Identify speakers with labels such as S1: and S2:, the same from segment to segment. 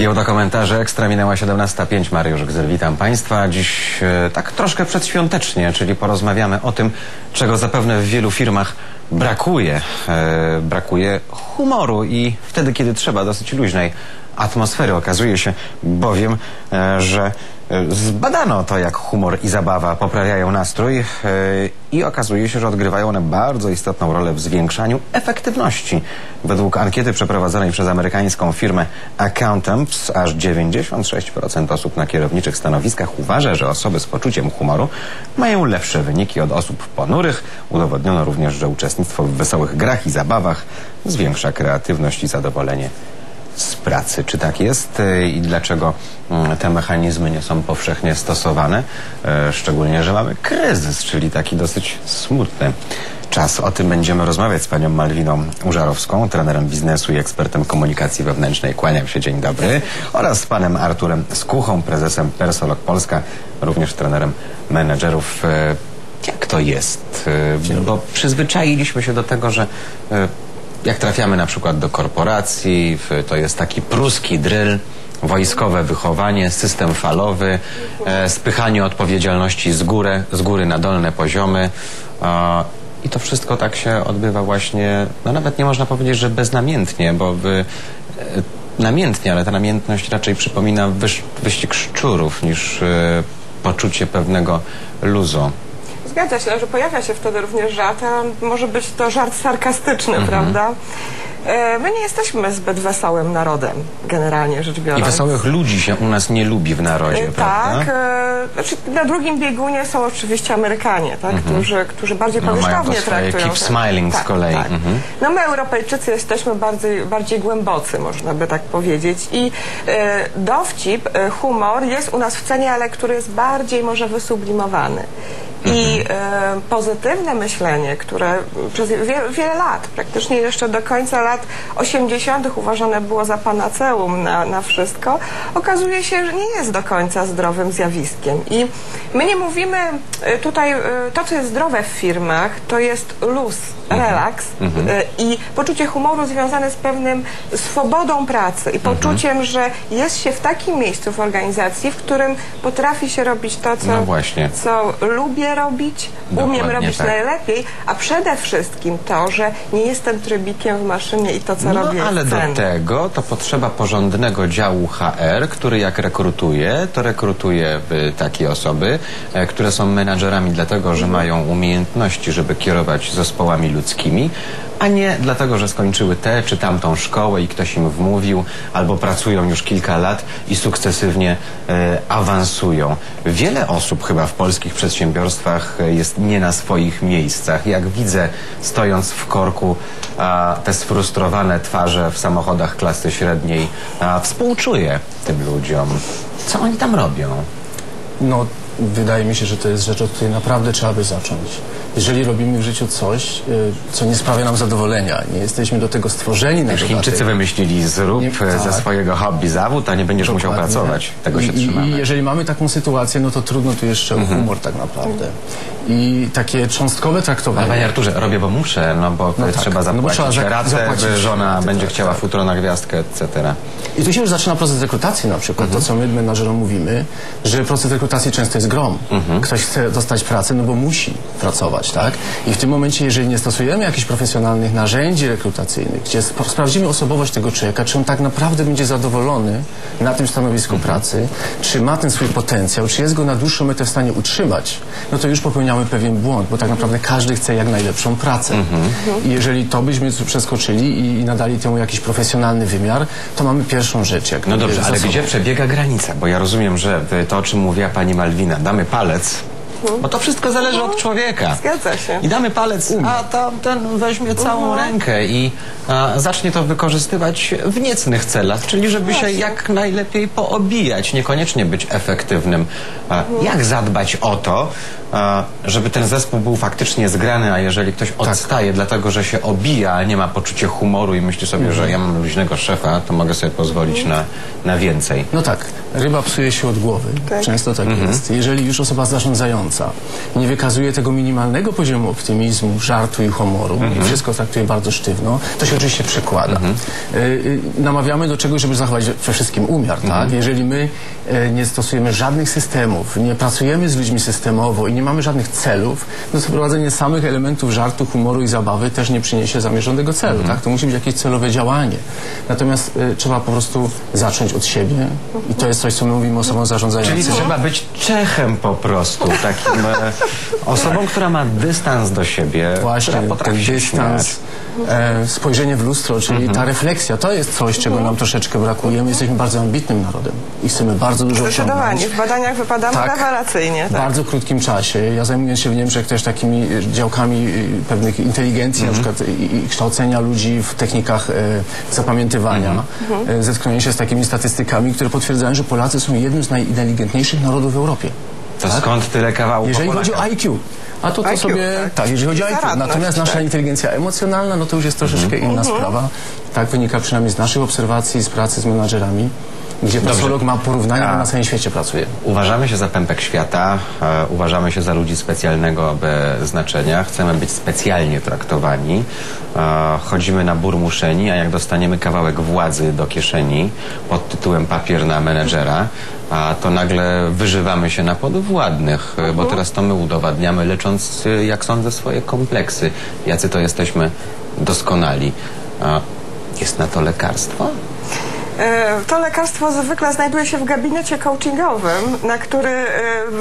S1: Giełda komentarzy Ekstra minęła 17.05. Mariusz Gzyl, witam Państwa. Dziś e, tak troszkę przedświątecznie, czyli porozmawiamy o tym, czego zapewne w wielu firmach brakuje. E, brakuje humoru i wtedy, kiedy trzeba, dosyć luźnej atmosfery. Okazuje się bowiem, e, że zbadano to, jak humor i zabawa poprawiają nastrój e, i okazuje się, że odgrywają one bardzo istotną rolę w zwiększaniu efektywności. Według ankiety przeprowadzonej przez amerykańską firmę Accountants aż 96% osób na kierowniczych stanowiskach uważa, że osoby z poczuciem humoru mają lepsze wyniki od osób ponurych. Udowodniono również, że uczestnictwo w wesołych grach i zabawach zwiększa kreatywność i zadowolenie pracy. Czy tak jest e, i dlaczego mm, te mechanizmy nie są powszechnie stosowane? E, Szczególnie, że mamy kryzys, czyli taki dosyć smutny czas. O tym będziemy rozmawiać z panią Malwiną Użarowską, trenerem biznesu i ekspertem komunikacji wewnętrznej. Kłaniam się, dzień dobry. Oraz z panem Arturem Skuchą, prezesem Persolog Polska, również trenerem menedżerów. E, Jak to jest? E, Bo przyzwyczailiśmy się do tego, że jak trafiamy na przykład do korporacji, to jest taki pruski drill, wojskowe wychowanie, system falowy, e, spychanie odpowiedzialności z, górę, z góry na dolne poziomy. I to wszystko tak się odbywa właśnie, no nawet nie można powiedzieć, że beznamiętnie, bo wy, e, namiętnie, ale ta namiętność raczej przypomina wyż, wyścig szczurów niż e, poczucie pewnego luzu.
S2: Zgadza się, że pojawia się wtedy również żart, a może być to żart sarkastyczny,
S1: Mhm.
S2: prawda? E, My nie jesteśmy zbyt wesołym narodem, generalnie rzecz biorąc.
S1: I wesołych ludzi się u nas nie lubi w narodzie,
S2: E,
S1: prawda?
S2: Tak, e, znaczy na drugim biegunie są oczywiście Amerykanie, tak, którzy, którzy bardziej
S1: Mhm. No,
S2: powierzchownie
S1: swoje
S2: traktują.
S1: keep
S2: tak.
S1: smiling z
S2: tak,
S1: kolei.
S2: Tak.
S1: Mhm.
S2: No my Europejczycy jesteśmy bardziej, bardziej głębocy, można by tak powiedzieć. I e, dowcip, humor jest u nas w cenie, ale który jest bardziej może wysublimowany. I e, pozytywne myślenie, które przez wie, wiele lat, praktycznie jeszcze do końca lat 80. uważane było za panaceum na, na wszystko, okazuje się, że nie jest do końca zdrowym zjawiskiem. I my nie mówimy e, tutaj, e, to co jest zdrowe w firmach, to jest luz, relaks e, i poczucie humoru związane z pewnym swobodą pracy i poczuciem, że jest się w takim miejscu w organizacji, w którym potrafi się robić to, co,
S1: No
S2: co lubię robić, umiem
S1: Dokładnie
S2: robić
S1: tak.
S2: najlepiej, a przede wszystkim to, że nie jestem trybikiem w maszynie i to, co
S1: No
S2: robię
S1: ale
S2: jest
S1: do
S2: cenne.
S1: tego to potrzeba porządnego działu HR, który jak rekrutuje, to rekrutuje takie osoby, e, które są menadżerami dlatego, że mają umiejętności, żeby kierować zespołami ludzkimi, a nie dlatego, że skończyły tę czy tamtą szkołę i ktoś im wmówił, albo pracują już kilka lat i sukcesywnie e, awansują. Wiele osób chyba w polskich przedsiębiorstwach e, jest nie na swoich miejscach. Jak widzę, stojąc w korku, a, te sfrustrowane twarze w samochodach klasy średniej, a, współczuję tym ludziom. Co oni tam robią?
S3: No, wydaje mi się, że to jest rzecz, od której naprawdę trzeba by zacząć. Jeżeli robimy w życiu coś, y, co nie sprawia nam zadowolenia, nie jesteśmy do tego stworzeni na
S1: Już. Chińczycy wymyślili zrób
S3: Nie-
S1: e, ze
S3: tak.
S1: swojego hobby zawód, a nie będziesz musiał
S3: Dokładnie.
S1: pracować. Tego się
S3: I, I
S1: trzymamy.
S3: jeżeli mamy taką sytuację, no to trudno tu jeszcze
S1: Mhm.
S3: humor tak naprawdę. I takie cząstkowe
S1: Ale
S3: traktowanie.
S1: panie Arturze, robię, bo muszę, no bo
S3: No tak,
S1: trzeba
S3: no
S1: zapłacić
S3: trzeba za-
S1: ratę,
S3: zapłacić
S1: żona
S3: raty,
S1: będzie
S3: tak,
S1: chciała
S3: tak.
S1: futro na gwiazdkę, etc.
S3: I tu się już zaczyna proces rekrutacji na przykład.
S1: Mhm.
S3: To, co my menadżerom mówimy, że proces rekrutacji często jest grom.
S1: Mhm.
S3: Ktoś chce dostać pracę, no bo musi pracować, tak? I w tym momencie, jeżeli nie stosujemy jakichś profesjonalnych narzędzi rekrutacyjnych, gdzie sp- sprawdzimy osobowość tego człowieka, czy on tak naprawdę będzie zadowolony na tym stanowisku
S1: Mhm.
S3: pracy, czy ma ten swój potencjał, czy jest go na dłuższą metę w stanie utrzymać, no to już popełniamy pewien błąd, bo tak naprawdę każdy chce jak najlepszą pracę.
S1: Mhm.
S3: I jeżeli to byśmy przeskoczyli i, i nadali temu jakiś profesjonalny wymiar, to mamy pierwszą rzecz. Jak
S1: No dobrze, ale gdzie przebiega granica? Bo ja rozumiem, że to, o czym mówiła pani Malwina, damy palec, bo to wszystko zależy od człowieka.
S2: Zgadza się.
S1: I damy palec, a tamten weźmie całą rękę i a, zacznie to wykorzystywać w niecnych celach, czyli żeby się jak najlepiej poobijać, niekoniecznie być efektywnym. A, Jak zadbać o to, żeby ten zespół był faktycznie zgrany, a jeżeli ktoś odstaje dlatego, że się obija, a nie ma poczucia humoru i myśli sobie, że ja mam luźnego szefa, to mogę sobie pozwolić na, na więcej.
S3: No tak, ryba psuje się od głowy.
S2: Tak.
S3: Często tak
S1: Mhm.
S3: jest. Jeżeli już osoba zarządzająca nie wykazuje tego minimalnego poziomu optymizmu, żartu i humoru
S1: Mhm.
S3: i wszystko traktuje bardzo sztywno, to się oczywiście przekłada. Y, y, namawiamy do czegoś, żeby zachować przede wszystkim umiar.
S1: Mhm.
S3: Tak? Jeżeli my y, nie stosujemy żadnych systemów, nie pracujemy z ludźmi systemowo i nie mamy żadnych celów, no to wprowadzenie samych elementów żartu, humoru i zabawy też nie przyniesie zamierzonego celu.
S1: Mhm.
S3: Tak? To musi być jakieś celowe działanie. Natomiast y, trzeba po prostu zacząć od siebie i to jest coś, co my mówimy osobom zarządzającym.
S1: Czyli trzeba być Czechem po prostu, takim e, osobą, która ma dystans do siebie,
S3: Właśnie, ten dystans, e, spojrzenie w lustro, czyli
S1: Mhm.
S3: ta refleksja, to jest coś, czego nam troszeczkę brakuje. My jesteśmy bardzo ambitnym narodem i chcemy bardzo dużo osiągnąć.
S2: Zdecydowanie. W badaniach wypadamy
S3: Tak.
S2: rewelacyjnie.
S3: W
S2: Tak.
S3: bardzo krótkim czasie. Ja zajmuję się w Niemczech też takimi e, działkami e, pewnych inteligencji,
S1: Mhm.
S3: na przykład i, i kształcenia ludzi w technikach e, zapamiętywania.
S1: Mhm.
S3: E, zetknąłem się z takimi statystykami, które potwierdzają, że Polacy są jednym z najinteligentniejszych narodów w Europie.
S1: To skąd tyle kawałów
S3: Jeżeli chodzi o? IQ. A to, to
S2: IQ,
S3: sobie.
S2: tak.
S3: Tak, jeżeli chodzi o IQ. Natomiast nasza
S2: tak.
S3: inteligencja emocjonalna, no to już jest troszeczkę
S1: Mhm.
S3: inna sprawa. Tak wynika przynajmniej z naszych obserwacji, z pracy z menadżerami, gdzie psycholog ma porównania, bo na całym świecie pracuje.
S1: Uważamy się za pępek świata, e, uważamy się za ludzi specjalnego znaczenia, chcemy być specjalnie traktowani, e, chodzimy na burmuszeni, a jak dostaniemy kawałek władzy do kieszeni pod tytułem papier na menedżera, a to nagle wyżywamy się na podwładnych, e, bo teraz to my udowadniamy, lecząc, jak sądzę, swoje kompleksy. Jacy to jesteśmy doskonali. Jest na to lekarstwo?
S2: E, To lekarstwo zwykle znajduje się w gabinecie coachingowym, na który e,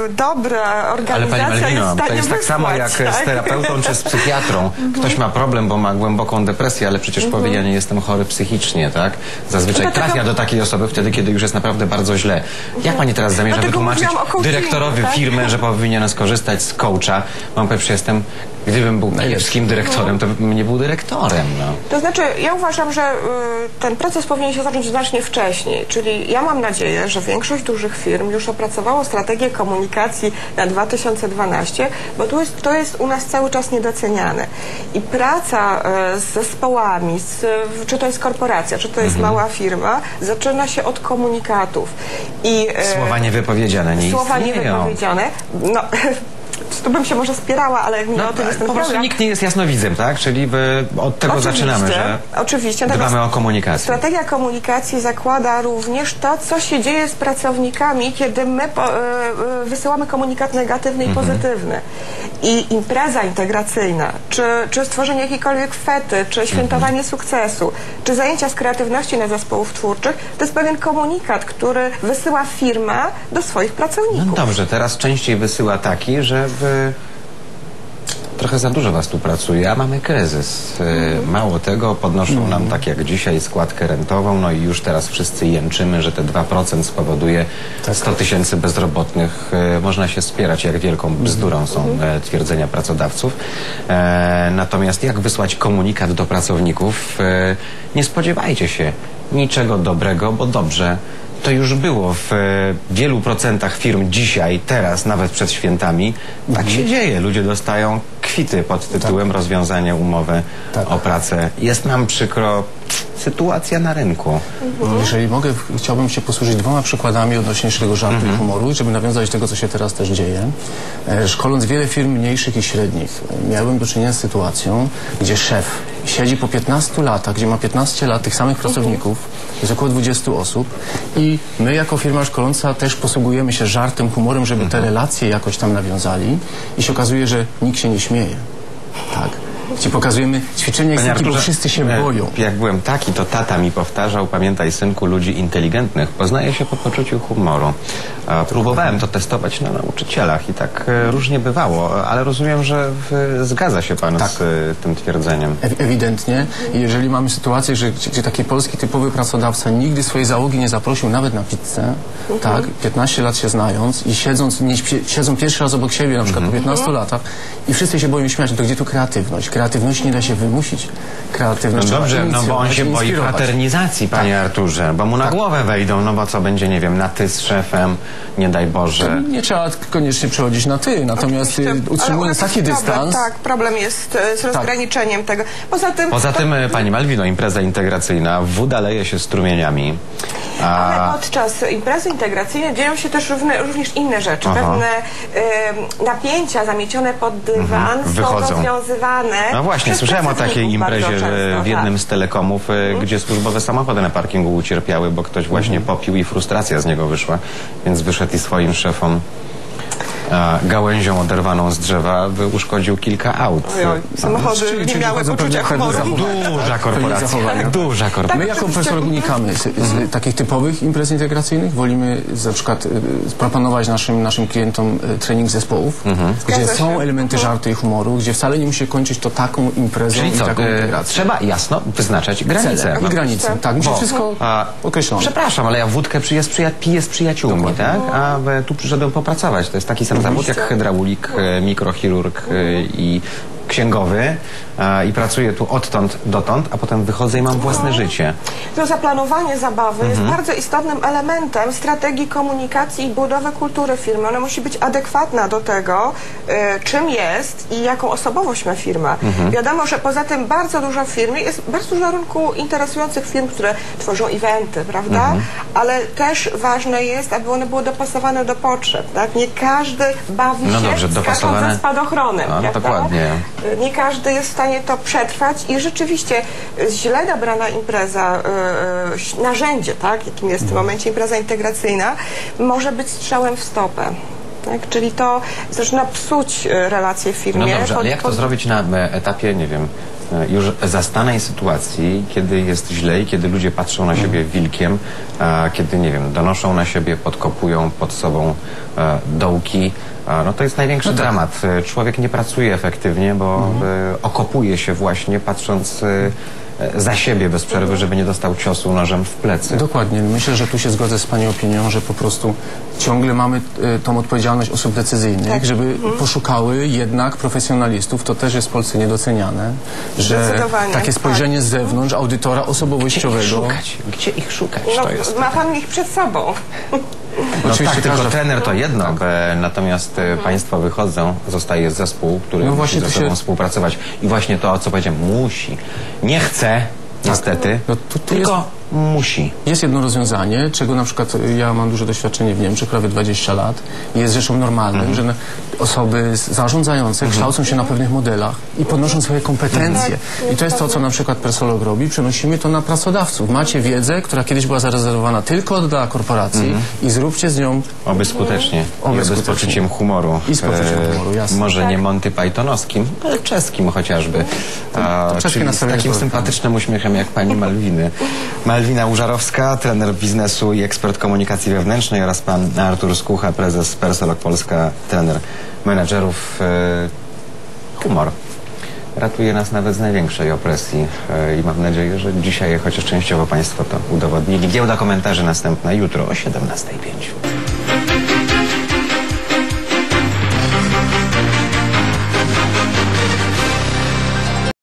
S2: dobra
S1: Ale
S2: organizacja
S1: pani
S2: jest w
S1: Malwino,
S2: stanie
S1: to jest tak samo jak
S2: wysłać,
S1: z
S2: tak?
S1: terapeutą czy z psychiatrą. Ktoś ma problem, bo ma głęboką depresję, ale przecież powie, ja nie jestem chory psychicznie, tak? Zazwyczaj
S2: Dlatego-
S1: trafia do takiej osoby wtedy, kiedy już jest naprawdę bardzo źle. Jak pani teraz zamierza
S2: Dlatego
S1: wytłumaczyć
S2: mówiłam o coachingu,
S1: dyrektorowi
S2: tak?
S1: firmy, że powinien skorzystać z coacha? Mam że jestem, gdybym był kiepskim dyrektorem, to bym nie był dyrektorem, no.
S2: To znaczy, ja uważam, że y, ten proces powinien się zacząć znacznie wcześniej. Czyli ja mam nadzieję, że większość dużych firm już opracowało strategię komunikacji na 2012, bo to jest, to jest u nas cały czas niedoceniane. I praca y, z zespołami, z, czy to jest korporacja, czy to jest
S1: Mhm.
S2: mała firma, zaczyna się od komunikatów. I, y,
S1: Słowa niewypowiedziane nie
S2: słowa
S1: istnieją.
S2: niewypowiedziane. No, tu bym się może spierała, ale mi
S1: No,
S2: o tym jest ten
S1: po prostu nikt nie jest jasnowidzem, tak? Czyli by od tego
S2: Oczywiście,
S1: zaczynamy, że
S2: oczywiście.
S1: dbamy o komunikację.
S2: Strategia komunikacji zakłada również to, co się dzieje z pracownikami, kiedy my po, e, e, wysyłamy komunikat negatywny
S1: Mhm.
S2: i pozytywny. I impreza integracyjna, czy, czy stworzenie jakiejkolwiek fety, czy świętowanie
S1: Mhm.
S2: sukcesu, czy zajęcia z kreatywności na zespołów twórczych, to jest pewien komunikat, który wysyła firma do swoich pracowników.
S1: No dobrze, teraz częściej wysyła taki, że. Trochę za dużo was tu pracuje, a mamy kryzys. Y, Mało tego, podnoszą nam tak jak dzisiaj składkę rentową, no i już teraz wszyscy jęczymy, że te 2% spowoduje 100 tysięcy bezrobotnych. Y, Można się spierać, jak wielką bzdurą są e, twierdzenia pracodawców. E, Natomiast jak wysłać komunikat do pracowników? E, Nie spodziewajcie się niczego dobrego, bo dobrze to już było w e, wielu procentach firm dzisiaj, teraz, nawet przed świętami. Tak się dzieje. Ludzie dostają kwity pod tytułem rozwiązanie umowy
S3: Tak.
S1: o pracę. Jest nam przykro. Sytuacja na rynku.
S3: Jeżeli mogę, chciałbym się posłużyć dwoma przykładami odnośnie naszego żartu
S1: Mhm.
S3: i humoru, żeby nawiązać do tego, co się teraz też dzieje. E, Szkoląc wiele firm mniejszych i średnich, miałem do czynienia z sytuacją, gdzie szef siedzi po 15 latach, gdzie ma 15 lat tych samych pracowników, jest około 20 osób i my jako firma szkoląca też posługujemy się żartem, humorem, żeby
S1: Mhm.
S3: te relacje jakoś tam nawiązali i się okazuje, że nikt się nie śmieje. Tak. Gdzie pokazujemy ćwiczenie
S1: Panie Arturze,
S3: wszyscy się
S1: e,
S3: boją.
S1: Jak byłem taki, to tata mi powtarzał, pamiętaj synku, ludzi inteligentnych poznaje się po poczuciu humoru. E, Próbowałem to testować na nauczycielach i tak e, różnie bywało, ale rozumiem, że w, zgadza się pan
S3: Tak.
S1: z e, tym twierdzeniem.
S3: Ew- Ewidentnie. I jeżeli mamy sytuację, że gdzie, taki polski typowy pracodawca nigdy swojej załogi nie zaprosił nawet na pizzę, tak, 15 lat się znając i siedząc, nie, siedzą pierwszy raz obok siebie, na przykład po 15 latach i wszyscy się boją śmiać, no to gdzie tu kreatywność? Kreatywności nie da się wymusić.
S1: No
S3: Kreatywność trzeba
S1: dobrze, no bo on się boi fraternizacji, panie Arturze, bo mu na głowę wejdą, no bo co będzie, nie wiem, na ty z szefem, nie daj Boże.
S3: Nie trzeba koniecznie przechodzić na ty, natomiast y,
S2: Ale
S3: utrzymując taki
S2: problem,
S3: dystans,
S2: Tak, problem jest e, z rozgraniczeniem tego. Poza tym...
S1: Poza tym, e, pani Malwino, impreza integracyjna, woda leje się strumieniami.
S2: Ale
S1: A,
S2: podczas imprezy integracyjnej dzieją się też równe, również inne rzeczy.
S1: Aha.
S2: Pewne em, napięcia zamiecione pod dywan są
S1: wychodzą.
S2: rozwiązywane.
S1: No właśnie, słyszałem o takiej imprezie
S2: często,
S1: w jednym
S2: tak.
S1: z telekomów, e, gdzie służbowe samochody na parkingu ucierpiały, bo ktoś właśnie popił i frustracja z niego wyszła, więc wyszedł i swoim szefom gałęzią oderwaną z drzewa by uszkodził kilka aut.
S2: Oj, oj, samochody
S3: czyli-
S2: nie miały poczucia humoru.
S3: zachowania.
S1: Duża korporacja. Duża korporacja.
S3: My jako profesor unikamy z, z takich typowych imprez integracyjnych. Wolimy na przykład y, proponować naszym, naszym klientom y, trening zespołów, gdzie
S2: Zgadza
S3: są elementy żartu i humoru, gdzie wcale nie musi kończyć to taką imprezą
S1: Czyli
S3: i
S1: co,
S3: taką
S1: e,
S3: integracją.
S1: trzeba jasno wyznaczać granice.
S3: I granice. Tak, musi
S1: Bo,
S3: wszystko określone.
S1: Przepraszam, ale ja wódkę piję z, przyja- piję z przyjaciółmi, tak? A tu przyszedłem popracować. To jest taki sam zawód jak hydraulik, e, mikrochirurg e, i księgowy e, i pracuję tu odtąd dotąd, a potem wychodzę i mam własne życie.
S2: To zaplanowanie zabawy jest bardzo istotnym elementem strategii komunikacji i budowy kultury firmy. Ona musi być adekwatna do tego, y, czym jest i jaką osobowość ma firma. Wiadomo, że poza tym bardzo dużo w firmie jest bardzo dużo rynku interesujących firm, które tworzą eventy, prawda? Ale też ważne jest, aby one były dopasowane do potrzeb. Tak? Nie każdy bawi
S1: No
S2: się
S1: dobrze,
S2: skacząc
S1: dopasowane-
S2: ze spadochronem.
S1: A, no
S2: prawda?
S1: dokładnie.
S2: Nie każdy jest w stanie to przetrwać i rzeczywiście źle dobrana impreza, y, y, narzędzie, tak, jakim jest w tym momencie impreza integracyjna, może być strzałem w stopę. Tak? Czyli to zaczyna psuć y, relacje w firmie.
S1: No dobrze,
S2: Pod-
S1: jak to zrobić na e, etapie, nie wiem, e, już zastanej sytuacji, kiedy jest źle i kiedy ludzie patrzą na siebie wilkiem, kiedy, nie wiem, donoszą na siebie, podkopują pod sobą e, dołki, no to jest największy dramat. E, Człowiek nie pracuje efektywnie, bo e, okopuje się właśnie patrząc e, e, za siebie bez przerwy, żeby nie dostał ciosu nożem w plecy.
S3: Dokładnie. Myślę, że tu się zgodzę z Pani opinią, że po prostu ciągle mamy y, tą odpowiedzialność osób decyzyjnych,
S2: Tak.
S3: żeby poszukały jednak profesjonalistów. To też jest w Polsce niedoceniane, że
S2: Zdecydowanie,
S3: takie spojrzenie z zewnątrz, audytora
S1: Gdzie ich
S3: osobowościowego.
S1: szukać? Gdzie ich szukać?
S2: no,
S1: To jest.
S2: ma pan ich przed sobą.
S1: No
S3: Oczywiście
S1: tak, tylko trener to jedno, e, natomiast e, państwo wychodzą, zostaje zespół, który
S3: No
S1: musi ze
S3: tu się-
S1: sobą współpracować. I właśnie to, o co powiedziałem, musi. Nie chce, niestety,
S3: No tu- tu
S1: tylko musi.
S3: Jest jedno rozwiązanie, czego na przykład ja mam duże doświadczenie w Niemczech, prawie 20 lat. i Jest rzeczą normalną,
S1: Mhm.
S3: że osoby zarządzające kształcą się na pewnych modelach i podnoszą swoje kompetencje.
S2: Tak,
S3: I to jest to, co na przykład Persolog robi. Przenosimy to na pracodawców. Macie wiedzę, która kiedyś była zarezerwowana tylko dla korporacji
S1: Mhm.
S3: i zróbcie z nią
S1: Oby skutecznie.
S3: Oby
S1: I oby z
S3: skutecznie.
S1: poczuciem humoru.
S3: I z poczuciem
S1: E,
S3: humoru, jasne.
S1: Może
S2: Tak.
S1: nie Monty Pythonowskim, ale czeskim chociażby. A,
S3: czeskie
S1: czyli z
S3: nastawienie
S1: takim sympatycznym uśmiechem jak pani Malwiny. Malwina Użarowska, trener biznesu i ekspert komunikacji wewnętrznej oraz pan Artur Skucha, prezes Persolog Polska, trener menedżerów. E, humor. Ratuje nas nawet z największej opresji e, i mam nadzieję, że dzisiaj chociaż częściowo Państwo to udowodnili. Giełda komentarzy następna jutro o 17.05.